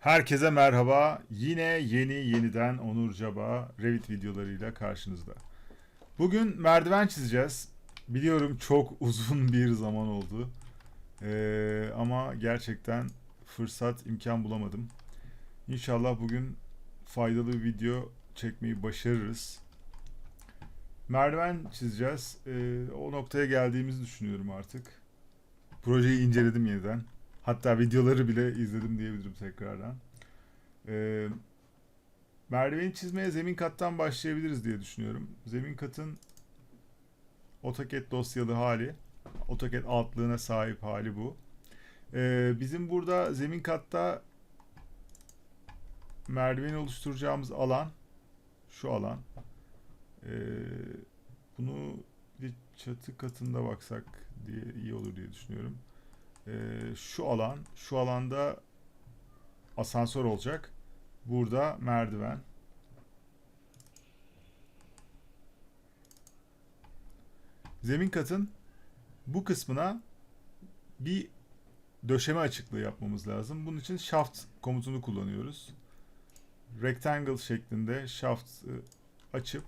Herkese merhaba. Yine yeni yeniden Onur Caba Revit videolarıyla karşınızda. Bugün merdiven çizeceğiz. Biliyorum çok uzun bir zaman oldu. Ee, ama gerçekten fırsat, imkan bulamadım. İnşallah bugün faydalı bir video çekmeyi başarırız. Merdiven çizeceğiz. Ee, o noktaya geldiğimizi düşünüyorum artık. Projeyi inceledim yeniden. Hatta videoları bile izledim diyebilirim tekrardan. Ee, merdiveni çizmeye zemin kattan başlayabiliriz diye düşünüyorum. Zemin katın AutoCAD dosyalı hali. AutoCAD altlığına sahip hali bu. Ee, bizim burada zemin katta merdiveni oluşturacağımız alan şu alan. Ee, bunu bir çatı katında baksak diye iyi olur diye düşünüyorum. Ee, şu alan, şu alanda asansör olacak. Burada merdiven. Zemin katın bu kısmına bir döşeme açıklığı yapmamız lazım. Bunun için shaft komutunu kullanıyoruz. Rectangle şeklinde shaft açıp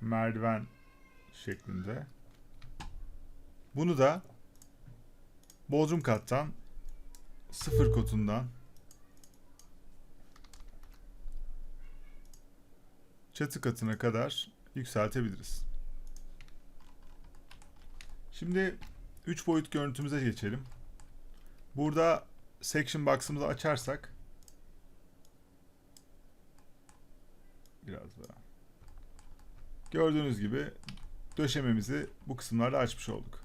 merdiven şeklinde. Bunu da Bodrum kattan sıfır kotundan çatı katına kadar yükseltebiliriz. Şimdi 3 boyut görüntümüze geçelim. Burada section box'ımızı açarsak biraz daha gördüğünüz gibi döşememizi bu kısımlarda açmış olduk.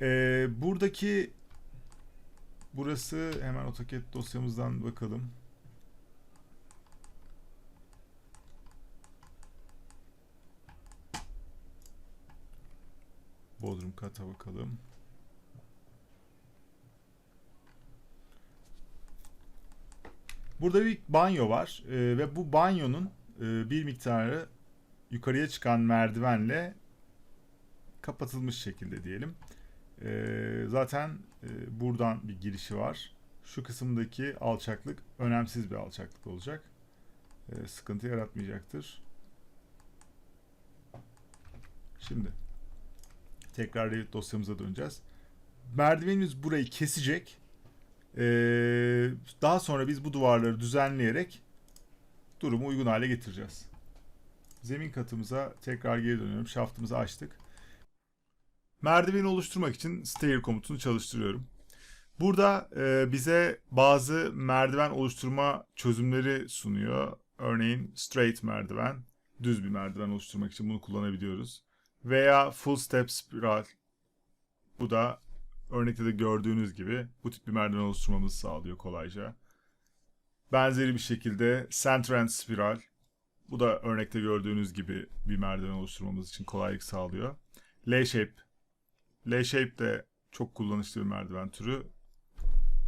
Ee, buradaki burası hemen AutoCAD dosyamızdan bakalım. Bodrum kata bakalım. Burada bir banyo var ee, ve bu banyonun e, bir miktarı yukarıya çıkan merdivenle kapatılmış şekilde diyelim. Ee, zaten e, buradan bir girişi var. Şu kısımdaki alçaklık önemsiz bir alçaklık olacak. Ee, sıkıntı yaratmayacaktır. Şimdi tekrar Revit dosyamıza döneceğiz. Merdivenimiz burayı kesecek. Ee, daha sonra biz bu duvarları düzenleyerek durumu uygun hale getireceğiz. Zemin katımıza tekrar geri dönüyorum. Şaftımızı açtık. Merdiveni oluşturmak için stair komutunu çalıştırıyorum. Burada e, bize bazı merdiven oluşturma çözümleri sunuyor. Örneğin straight merdiven, düz bir merdiven oluşturmak için bunu kullanabiliyoruz. Veya full step spiral. Bu da örnekte de gördüğünüz gibi bu tip bir merdiven oluşturmamızı sağlıyor kolayca. Benzeri bir şekilde center and spiral. Bu da örnekte gördüğünüz gibi bir merdiven oluşturmamız için kolaylık sağlıyor. L-shape L-shape de çok kullanışlı bir merdiven türü.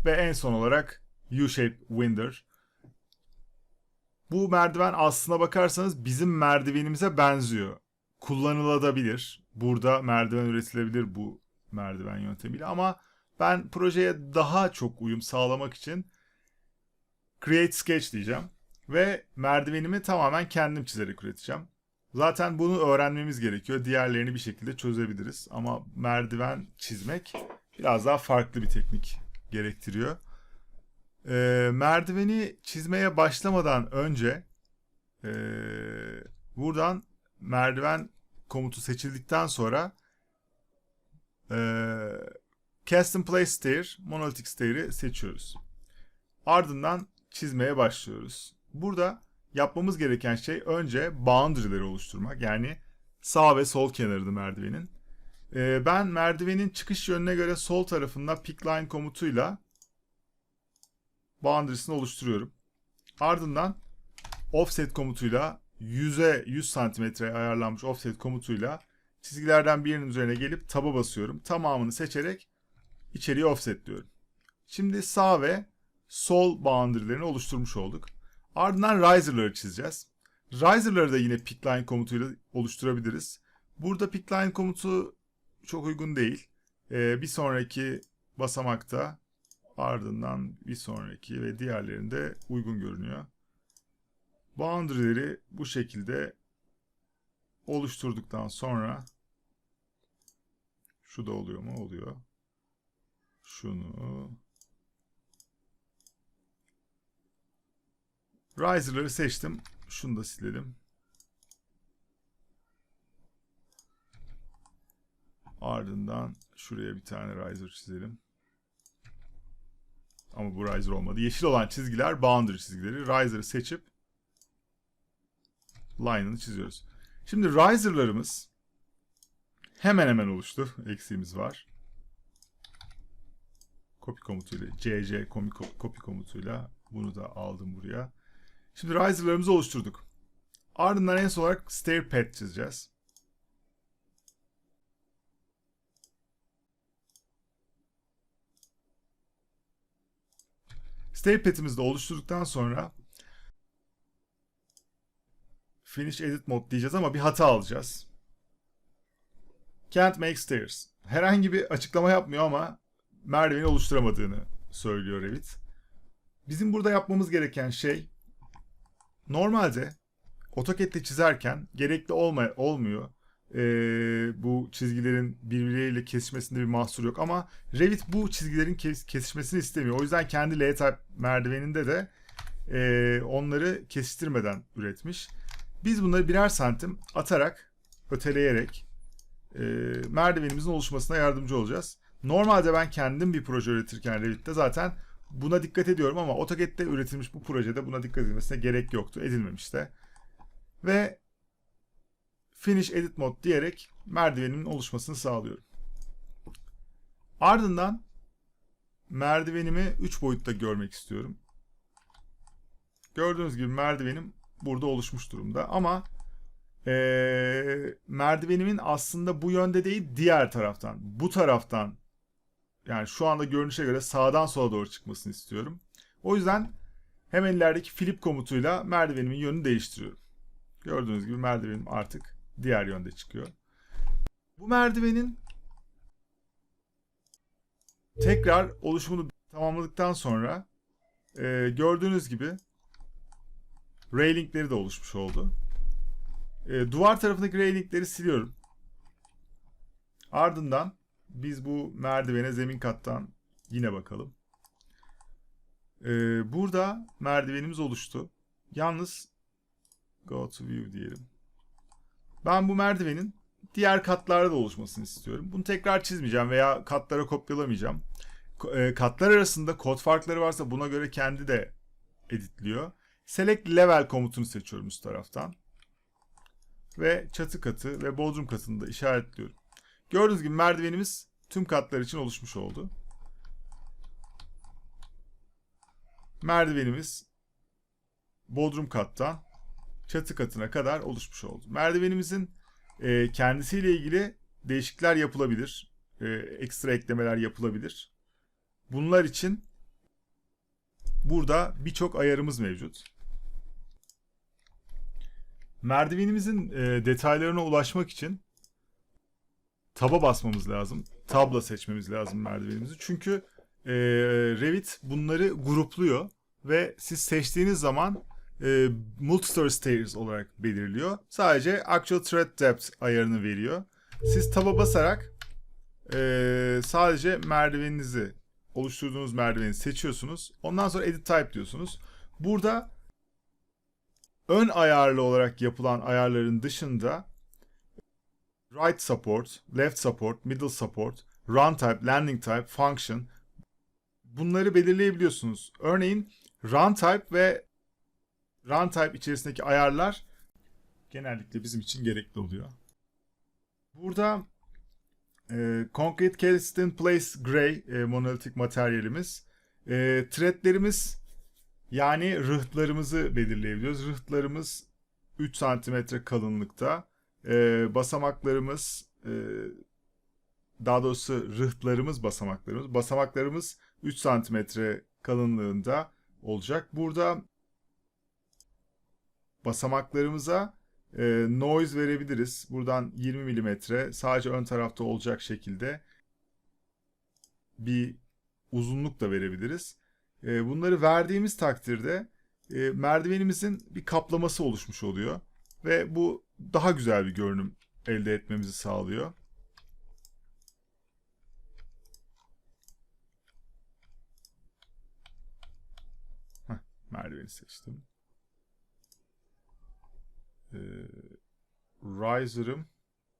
Ve en son olarak U-shape winder. Bu merdiven aslına bakarsanız bizim merdivenimize benziyor. Kullanılabilir. Burada merdiven üretilebilir bu merdiven yöntemiyle ama ben projeye daha çok uyum sağlamak için Create Sketch diyeceğim. Ve merdivenimi tamamen kendim çizerek üreteceğim. Zaten bunu öğrenmemiz gerekiyor. Diğerlerini bir şekilde çözebiliriz. Ama merdiven çizmek biraz daha farklı bir teknik gerektiriyor. Ee, merdiveni çizmeye başlamadan önce ee, buradan merdiven komutu seçildikten sonra ee, Custom Place Stair, Monolithic Stair'i seçiyoruz. Ardından çizmeye başlıyoruz. Burada yapmamız gereken şey önce boundary'leri oluşturmak. Yani sağ ve sol kenarını merdivenin. Ee, ben merdivenin çıkış yönüne göre sol tarafında pick line komutuyla boundary'sini oluşturuyorum. Ardından offset komutuyla 100'e 100 santimetre ayarlanmış offset komutuyla çizgilerden birinin üzerine gelip taba basıyorum. Tamamını seçerek içeriye offset diyorum. Şimdi sağ ve sol boundary'lerini oluşturmuş olduk. Ardından riser'ları çizeceğiz. Riser'ları da yine pickline komutuyla oluşturabiliriz. Burada pickline komutu çok uygun değil. Ee, bir sonraki basamakta Ardından bir sonraki ve diğerlerinde uygun görünüyor. Boundary'leri bu şekilde oluşturduktan sonra şu da oluyor mu? Oluyor. Şunu Riser'ları seçtim. Şunu da silelim. Ardından şuraya bir tane riser çizelim. Ama bu riser olmadı. Yeşil olan çizgiler boundary çizgileri. Riser'ı seçip line'ını çiziyoruz. Şimdi riser'larımız hemen hemen oluştu. Eksiğimiz var. Copy komutuyla, cc copy komutuyla bunu da aldım buraya. Şimdi riser'larımızı oluşturduk. Ardından en son olarak stair path çizeceğiz. Stair path'imizi de oluşturduktan sonra finish edit mode diyeceğiz ama bir hata alacağız. Can't make stairs. Herhangi bir açıklama yapmıyor ama merdiveni oluşturamadığını söylüyor Revit. Bizim burada yapmamız gereken şey normalde AutoCAD'de çizerken gerekli olma, olmuyor. Ee, bu çizgilerin birbirleriyle kesişmesinde bir mahsur yok ama Revit bu çizgilerin kes, kesişmesini istemiyor. O yüzden kendi L-type merdiveninde de e, onları kesiştirmeden üretmiş. Biz bunları birer santim atarak, öteleyerek e, merdivenimizin oluşmasına yardımcı olacağız. Normalde ben kendim bir proje üretirken Revit'te zaten buna dikkat ediyorum ama AutoCAD'de üretilmiş bu projede buna dikkat edilmesine gerek yoktu. Edilmemiş de. Ve Finish Edit Mode diyerek merdivenimin oluşmasını sağlıyorum. Ardından merdivenimi 3 boyutta görmek istiyorum. Gördüğünüz gibi merdivenim burada oluşmuş durumda ama ee, merdivenimin aslında bu yönde değil diğer taraftan, bu taraftan yani şu anda görünüşe göre sağdan sola doğru çıkmasını istiyorum. O yüzden hemen ilerideki flip komutuyla merdivenimin yönünü değiştiriyorum. Gördüğünüz gibi merdivenim artık diğer yönde çıkıyor. Bu merdivenin tekrar oluşumunu tamamladıktan sonra e, gördüğünüz gibi railingleri de oluşmuş oldu. E, duvar tarafındaki railingleri siliyorum. Ardından biz bu merdivene zemin kattan yine bakalım. Ee, burada merdivenimiz oluştu. Yalnız go to view diyelim. Ben bu merdivenin diğer katlarda da oluşmasını istiyorum. Bunu tekrar çizmeyeceğim veya katlara kopyalamayacağım. E, katlar arasında kod farkları varsa buna göre kendi de editliyor. Select level komutunu seçiyorum üst taraftan. Ve çatı katı ve bodrum katını da işaretliyorum. Gördüğünüz gibi merdivenimiz tüm katlar için oluşmuş oldu. Merdivenimiz bodrum kattan çatı katına kadar oluşmuş oldu. Merdivenimizin e, kendisiyle ilgili değişiklikler yapılabilir. E, ekstra eklemeler yapılabilir. Bunlar için burada birçok ayarımız mevcut. Merdivenimizin e, detaylarına ulaşmak için taba basmamız lazım. Tabla seçmemiz lazım merdivenimizi. Çünkü e, Revit bunları grupluyor ve siz seçtiğiniz zaman e, multi-story stairs olarak belirliyor. Sadece actual thread depth ayarını veriyor. Siz taba basarak e, sadece merdiveninizi oluşturduğunuz merdiveni seçiyorsunuz. Ondan sonra edit type diyorsunuz. Burada ön ayarlı olarak yapılan ayarların dışında right support, left support, middle support, run type, landing type, function bunları belirleyebiliyorsunuz. Örneğin run type ve run type içerisindeki ayarlar genellikle bizim için gerekli oluyor. Burada e, Concrete Cast in Place Gray e, monolitik materyalimiz. E, threadlerimiz yani rıhtlarımızı belirleyebiliyoruz. Rıhtlarımız 3 cm kalınlıkta. E, basamaklarımız e, daha doğrusu rıhtlarımız basamaklarımız. Basamaklarımız 3 santimetre kalınlığında olacak. Burada basamaklarımıza e, noise verebiliriz. Buradan 20 milimetre sadece ön tarafta olacak şekilde bir uzunluk da verebiliriz. E, bunları verdiğimiz takdirde e, merdivenimizin bir kaplaması oluşmuş oluyor. Ve bu daha güzel bir görünüm elde etmemizi sağlıyor. Heh, merdiveni seçtim. Ee, Riser'ım.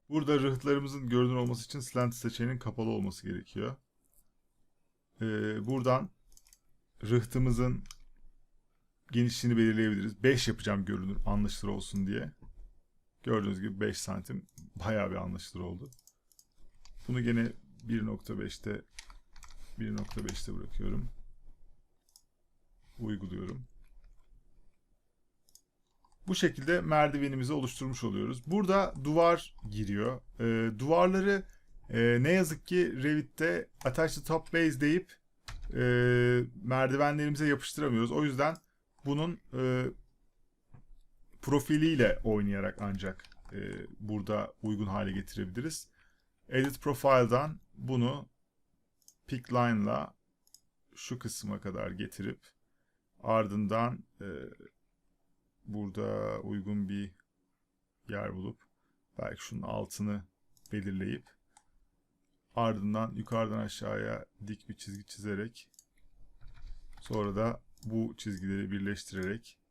Burada rıhtlarımızın görünür olması için slant seçeneğinin kapalı olması gerekiyor. Ee, buradan rıhtımızın genişliğini belirleyebiliriz. 5 yapacağım görünür anlaşılır olsun diye. Gördüğünüz gibi 5 santim bayağı bir anlaşılır oldu. Bunu gene 1.5'te 1.5'te bırakıyorum. Uyguluyorum. Bu şekilde merdivenimizi oluşturmuş oluyoruz. Burada duvar giriyor. Ee, duvarları e, ne yazık ki Revit'te Attach to Top Base deyip e, merdivenlerimize yapıştıramıyoruz. O yüzden bunun e, profiliyle oynayarak ancak e, burada uygun hale getirebiliriz. Edit Profile'dan bunu Pick Line'la şu kısma kadar getirip ardından e, burada uygun bir yer bulup belki şunun altını belirleyip ardından yukarıdan aşağıya dik bir çizgi çizerek sonra da bu çizgileri birleştirerek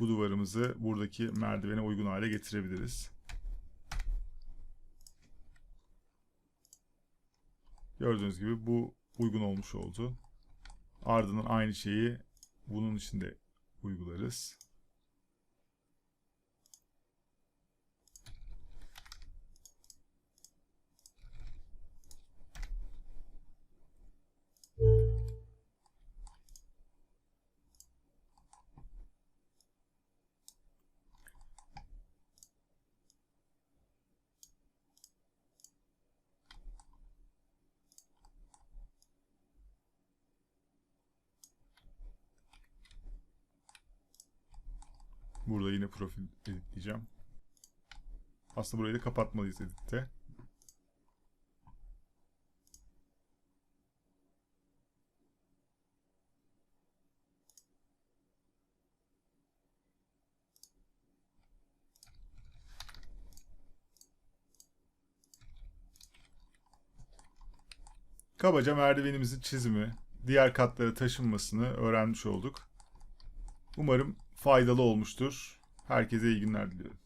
bu duvarımızı buradaki merdivene uygun hale getirebiliriz. Gördüğünüz gibi bu uygun olmuş oldu. Ardından aynı şeyi bunun içinde uygularız. Burada yine profil editleyeceğim. Aslında burayı da kapatmalıyız editte. Kabaca merdivenimizin çizimi, diğer katlara taşınmasını öğrenmiş olduk. Umarım faydalı olmuştur. Herkese iyi günler diliyorum.